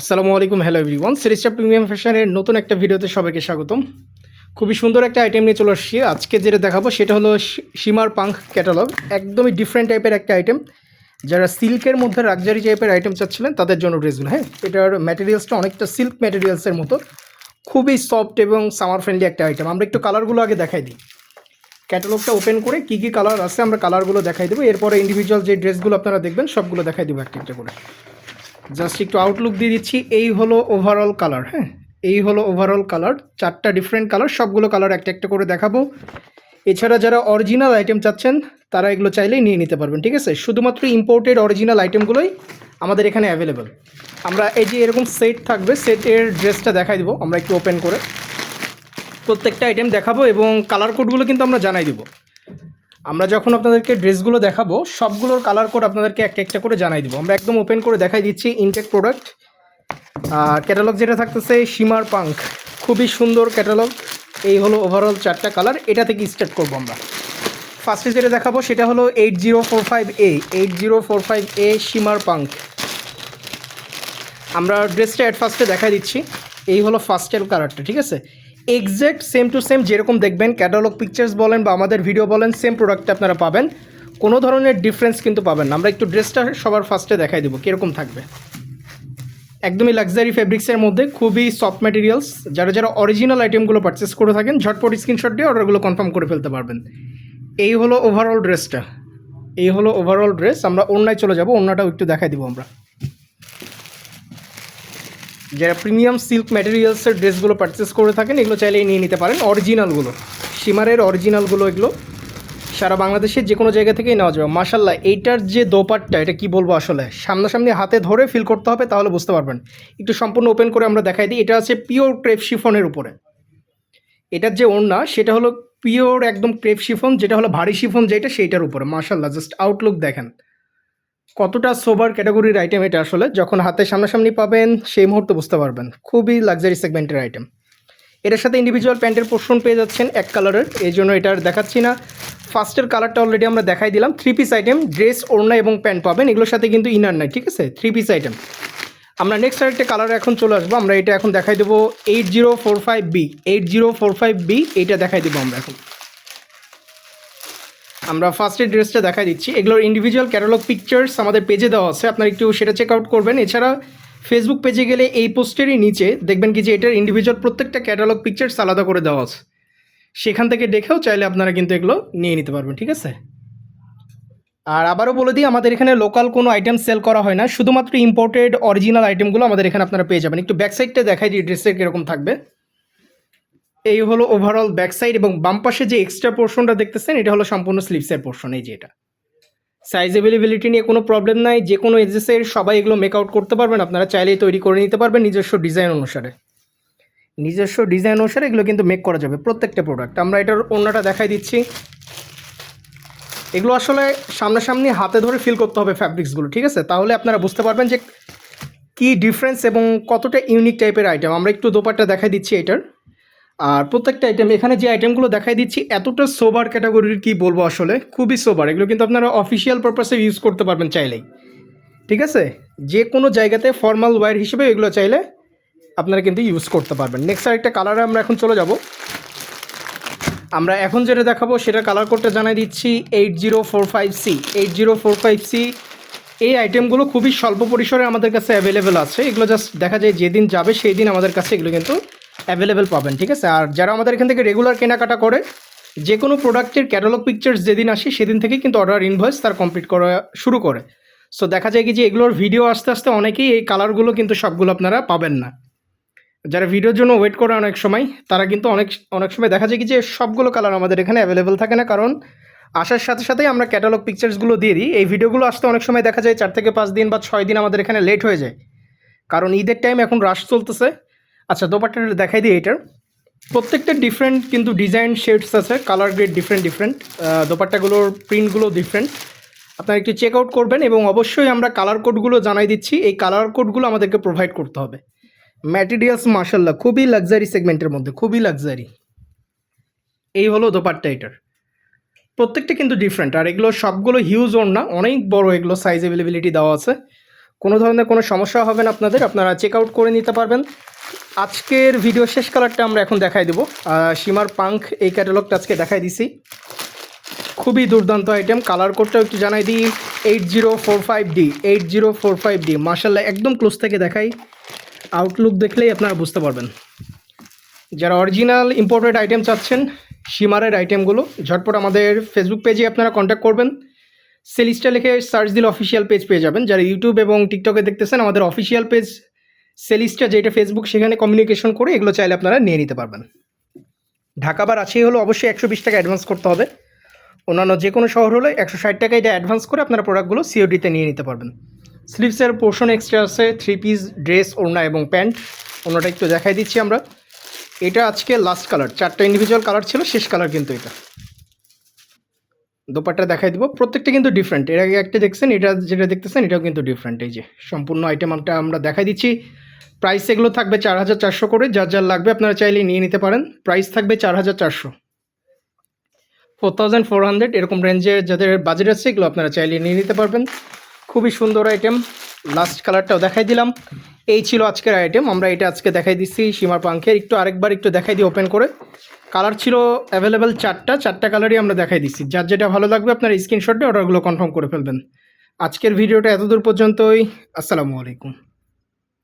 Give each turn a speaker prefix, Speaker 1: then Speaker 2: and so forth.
Speaker 1: আসসালামু আলাইকুম hello everyone সিরিজটা প্রিমিয়াম ফ্যাশনের নতুন একটা ভিডিওতে সবাইকে স্বাগতম। খুবই সুন্দর একটা আইটেম নিয়ে চলে আসছি। আজকে যেটা দেখাবো সেটা হলো সীমার পাঙ্ক ক্যাটালগ একদমই ডিফারেন্ট টাইপের একটা আইটেম যারা সিল্কের মধ্যে লাক্সারি টাইপের আইটেম চাচ্ছিলেন, তাদের জন্য ড্রেসগুলো হ্যাঁ? এটার ম্যাটেরিয়ালসটা অনেকটা সিল্ক ম্যাটেরিয়ালসের মতো। খুবই সফট এবং সামার ফ্রেন্ডলি একটা আইটেম আমরা একটু কালারগুলো আগে দেখাই দিই। ক্যাটালগটা ওপেন করে কী কী কালার আছে আমরা কালারগুলো দেখাই দেবো। এরপরে ইন্ডিভিজুয়াল যে ড্রেসগুলো আপনারা দেখবেন, সবগুলো দেখাই দেবো একটা একটা করে। জাস্ট একটু আউটলুক দিয়ে দিচ্ছি, এই হলো ওভারঅল কালার হ্যাঁ? এই হলো ওভারঅল কালার চারটা ডিফারেন্ট কালার সবগুলো কালার একটা একটা করে দেখাবো। এছাড়া যারা অরিজিনাল আইটেম চাচ্ছেন, তারা এগুলো চাইলেই নিয়ে নিতে পারবেন, ঠিক আছে? শুধুমাত্র ইম্পোর্টেড অরিজিনাল আইটেমগুলোই আমাদের এখানে অ্যাভেলেবেল আমরা এই যে এরকম সেট থাকবে সেটের ড্রেসটা দেখাই দেবো, আমরা একটু ওপেন করে। প্রত্যেকটা আইটেম দেখাবো এবং কালার কোডগুলো কিন্তু আমরা জানাই দেবো। আমরা যখন আপনাদেরকে ড্রেসগুলো দেখাবো, সবগুলোর কালার কোড আপনাদেরকে একটা একটা করে জানাই দিব। আমরা একদম ওপেন করে দেখাই দিচ্ছি ইনটেক প্রোডাক্ট আর ক্যাটালগ যেটা থাকতেছে সীমার পাঙ্ক খুবই সুন্দর ক্যাটালগ এই হলো ওভারঅল চারটা কালার এটা থেকে স্টার্ট করব আমরা। ফার্স্টে যেটা দেখাবো, সেটা হলো eight zero four five A eight zero four five A সীমার পাঙ্ক আমরা ড্রেসটা অ্যাট ফার্স্টে দেখাই দিচ্ছি। এই হলো ফার্স্টের কালারটা ঠিক আছে? এক্স্যাক্ট সেম টু সেম যেরকম দেখবেন ক্যাটালগ পিকচার্স বলেন বা আমাদের ভিডিও বলেন সেম প্রোডাক্টটা আপনারা পাবেন। কোনো ধরনের ডিফারেন্স কিন্তু পাবেন আমরা একটু ড্রেসটা সবার ফার্স্টে দেখাই দেবো, কীরকম থাকবে। একদমই লাক্সারি ফেব্রিক্সের মধ্যে খুবই সফট ম্যাটেরিয়ালস যারা যারা অরিজিনাল আইটেমগুলো পারচেস করে থাকেন, ঝটপট স্ক্রিনশট দিয়ে অর্ডারগুলো কনফার্ম করে ফেলতে পারবেন। এই হলো ওভারঅল ড্রেসটা এই হলো ওভারঅল ড্রেস আমরা অন্যায় চলে যাব, অন্যটাও একটু দেখাই দিব আমরা। যারা প্রিমিয়াম সিল্ক ম্যাটেরিয়ালসের ড্রেসগুলো পারচেস করে থাকেন, এগুলো চাইলেই নিয়ে নিতে পারেন। অরিজিনালগুলো সীমারের অরিজিনালগুলো এগুলো সারা বাংলাদেশের যে কোনো জায়গা থেকেই নেওয়া যাবে। মাসাল্লাহ এইটার যে দোপাট্টা, এটা কি বলব আসলে? সামনাসামনি হাতে ধরে ফিল করতে হবে, তাহলে বুঝতে পারবেন। একটু সম্পূর্ণ ওপেন করে আমরা দেখাই দিই। এটা আছে পিওর ক্রেপ শিফনের উপরে। এটার যে ওড়না, সেটা হলো পিওর একদম ক্রেপ শিফন যেটা হলো ভারী শিফন যেটা সেইটার উপরে। মাসাল্লাহ জাস্ট আউটলুক দেখেন। কতটা সোবার ক্যাটাগরির আইটেম এটা আসলে? যখন হাতে সামনাসামনি পাবেন, সেই মুহূর্তে বুঝতে পারবেন। খুবই লাক্সারি সেগমেন্টের আইটেম এটার সাথে ইন্ডিভিজুয়াল প্যান্টের পোর্শন পেয়ে যাচ্ছেন এক কালারের এই জন্য এটা দেখাচ্ছি না। ফার্স্টের কালারটা অলরেডি আমরা দেখাই দিলাম। থ্রি পিস আইটেম ড্রেস ওড়না এবং প্যান্ট পাবেন। এগুলোর সাথে কিন্তু ইনার নাই, ঠিক আছে? থ্রি পিস আইটেম আমরা নেক্সট আরেকটা কালার এখন চলে আসব। আমরা এটা এখন দেখাই দেবো eight zero four five B eight zero four five B এইটা দেখাই দেবো আমরা এখন। আমরা ফার্স্টের ড্রেসটা দেখা দিচ্ছি। এগুলোর ইন্ডিভিজুয়াল ক্যাটালগ পিকচার্স আমাদের পেজে দেওয়া আছে। আপনারা একটু সেটা চেক আউট করবেন। এছাড়া ফেসবুক পেজে গেলে এই পোস্টেরই নিচে দেখবেন কি যে এটার ইন্ডিভিজুয়াল প্রত্যেকটা ক্যাটালগ পিকচার্স আলাদা করে দেওয়া আছে। সেখান থেকে দেখেও চাইলে আপনারা কিন্তু এগুলো নিয়ে নিতে পারবেন, ঠিক আছে? আর আবারও বলে দিই, আমাদের এখানে লোকাল কোনো আইটেম সেল করা হয় না। শুধুমাত্র ইম্পোর্টেড অরিজিনাল আইটেমগুলো আমাদের এখানে আপনারা পেয়ে যাবেন। একটু ব্যাক সাইডটা দেখাই দিই ড্রেসের কীরকম থাকবে। এই হলো ওভারঅল ব্যাক সাইড এবং বাম পাশে যে এক্সট্রা পোর্শনটা দেখতেছেন, এটা হলো সম্পূর্ণ স্লিপসের পোর্শন এই যে এটা। সাইজ অ্যাভেলেবিলিটি নিয়ে কোনো প্রবলেম নাই, যে কোনো এজেসের সবাই এগুলো মেক আউট করতে পারবেন, আপনারা চাইলেই তৈরি করে নিতে পারবেন নিজস্ব ডিজাইন অনুসারে। নিজস্ব ডিজাইন অনুসারে এগুলো কিন্তু মেক করা যাবে, প্রত্যেকটা প্রোডাক্ট আমরা এটার অন্যটা দেখাই দিচ্ছি। এগুলো আসলে সামনাসামনি হাতে ধরে ফিল করতে হবে ফ্যাব্রিক্সগুলো ঠিক আছে? তাহলে আপনারা বুঝতে পারবেন যে কী ডিফারেন্স এবং কতটা ইউনিক টাইপের আইটেম আমরা একটু দোপারটা দেখাই দিচ্ছি এটার। আর প্রত্যেকটা আইটেম এখানে যে আইটেমগুলো দেখাই দিচ্ছি, এতটা সোবার ক্যাটাগরির কি বলব আসলে? খুবই সোবার এগুলো কিন্তু আপনারা অফিসিয়াল পারপাসে ইউজ করতে পারবেন চাইলেই। ঠিক আছে? যে কোনো জায়গাতে ফর্মাল ওয়্যার হিসেবে এগুলো চাইলে আপনারা কিন্তু ইউজ করতে পারবেন। নেক্সট আরেকটা কালারে আমরা এখন চলে যাব। আমরা এখন যেটা দেখাবো সেটা কালার কোডটা জানাই দিচ্ছি eight zero four five C eight zero four five C এই আইটেমগুলো খুবই স্বল্প পরিসরে আমাদের কাছে অ্যাভেলেবেল আছে। এগুলো জাস্ট দেখা যায়, যেদিন যাবে সেই দিন আমাদের কাছে এগুলো কিন্তু অ্যাভেলেবেল পাবেন, ঠিক আছে? আর যারা আমাদের এখান থেকে রেগুলার কেনাকাটা করে যে কোনো প্রোডাক্টের ক্যাটালগ পিকচার্স যেদিন আসে, সেদিন থেকেই কিন্তু অর্ডার ইনভয়েস তার কমপ্লিট করা শুরু করে। সো দেখা যায় কি যে এগুলোর ভিডিও আস্তে আস্তে অনেকেই এই কালারগুলো কিন্তু সবগুলো আপনারা পাবেন না। যারা ভিডিওর জন্য ওয়েট করে অনেক সময়, তারা কিন্তু অনেক অনেক সময় দেখা যায় কি যে সবগুলো কালার আমাদের এখানে অ্যাভেলেবেল থাকে না, কারণ আসার সাথে সাথেই আমরা ক্যাটালগ পিকচার্সগুলো দিয়ে দিই। এই ভিডিওগুলো আসতে অনেক সময় দেখা যায় চার থেকে পাঁচ দিন বা ছয় দিন আমাদের এখানে লেট হয়ে যায়। কারণ ঈদের টাইম এখন রাশ চলতেছে। আচ্ছা দোপাট্টাটা দেখাই দিই এটার প্রত্যেকটা ডিফারেন্ট কিন্তু ডিজাইন শেডস আছে কালার গ্রেড ডিফারেন্ট ডিফারেন্ট দোপাট্টাগুলোর প্রিন্টগুলো ডিফারেন্ট আপনারা একটু চেক আউট করবেন এবং অবশ্যই আমরা কালার কোডগুলো জানাই দিচ্ছি। এই কালার কোডগুলো আমাদেরকে প্রোভাইড করতে হবে। ম্যাটেরিয়ালস মার্শাল্লাহ খুবই লাক্সারি সেগমেন্টের মধ্যে, খুবই লাক্সারি এই হলো দোপাট্টা এটার। প্রত্যেকটা কিন্তু ডিফারেন্ট আর এগুলো সবগুলো হিউজ ওর না, অনেক বড় এগুলো সাইজ অ্যাভেলেবিলিটি দেওয়া আছে। কোনো ধরনের কোনো সমস্যা হবে না আপনাদের, আপনারা চেক আউট করে নিতে পারবেন। আজকের ভিডিও শেষ কালারটা আমরা এখন দেখাই দেবো। সীমার পাঙ্ক এই ক্যাটালগটা আজকে দেখাই দিছি। খুবই দুর্দান্ত আইটেম কালার কোডটাও একটু জানাই দিই। Eight zero four five D eight zero four five D মার্শাল্লাহ একদম ক্লোজ থেকে দেখাই। আউটলুক দেখলেই আপনারা বুঝতে পারবেন। যারা অরিজিনাল ইম্পোর্টেড আইটেম চাচ্ছেন, সীমারের আইটেমগুলো ঝটপট আমাদের ফেসবুক পেজে আপনারা কন্ট্যাক্ট করবেন। সেলিস্টা লিখে সার্চ দিলে অফিসিয়াল পেজ পেয়ে যাবেন। যারা ইউটিউব এবং টিকটকে দেখতেছেন, আমাদের অফিসিয়াল পেজ সেলিস্টা যেটা ফেসবুক সেখানে কমিউনিকেশন করে এগুলো চাইলে আপনারা নিয়ে নিতে পারবেন। ঢাকা বা রাজশাহী হলে অবশ্যই একশো বিশ টাকা অ্যাডভান্স করতে হবে। অন্যান্য যে কোনো শহর হলে একশো ষাট টাকা এটা অ্যাডভান্স করে আপনারা প্রোডাক্টগুলো সিওডিতে নিয়ে নিতে পারবেন। স্লিভসের পোর্শন এক্সট্রা আছে থ্রি পিস ড্রেস ওড়না এবং প্যান্ট অন্যটা একটু দেখাই দিচ্ছি আমরা। এটা আজকে লাস্ট কালার চারটা ইন্ডিভিজুয়াল কালার ছিল, শেষ কালার কিন্তু এটা। দোপাট্টা দেখাই দিব। প্রত্যেকটা কিন্তু ডিফারেন্ট এর আগে একটা দেখছেন, এটা যেটা দেখতেছেন, এটাও কিন্তু ডিফারেন্ট এই যে, সম্পূর্ণ আইটেমটা আমরা দেখাই দিচ্ছি। প্রাইস এগুলো থাকবে চার হাজার চারশো করে। যার যার লাগবে আপনারা চাইলে নিয়ে নিতে পারেন। প্রাইস থাকবে চার হাজার চারশো। ফোর থাউজেন্ড ফোর হান্ড্রেড এরকম রেঞ্জে যাদের বাজেট আছে, এগুলো আপনারা চাইলে নিয়ে নিতে পারবেন। খুবই সুন্দর আইটেম লাস্ট কালারটাও দেখাই দিলাম। এই ছিল আজকের আইটেম আমরা এটা আজকে দেখাই দিচ্ছি সীমার পাঙ্খের একটু আরেকবার একটু দেখাই দিই ওপেন করে। কালার ছিল অ্যাভেলেবেল চারটা চারটা কালারই আমরা দেখাই দিচ্ছি। যার যেটা ভালো লাগবে আপনার স্ক্রিনশটে অর্ডারগুলো কনফার্ম করে ফেলবেন। আজকের ভিডিওটা এতদূর পর্যন্তই। আসসালামু আলাইকুম।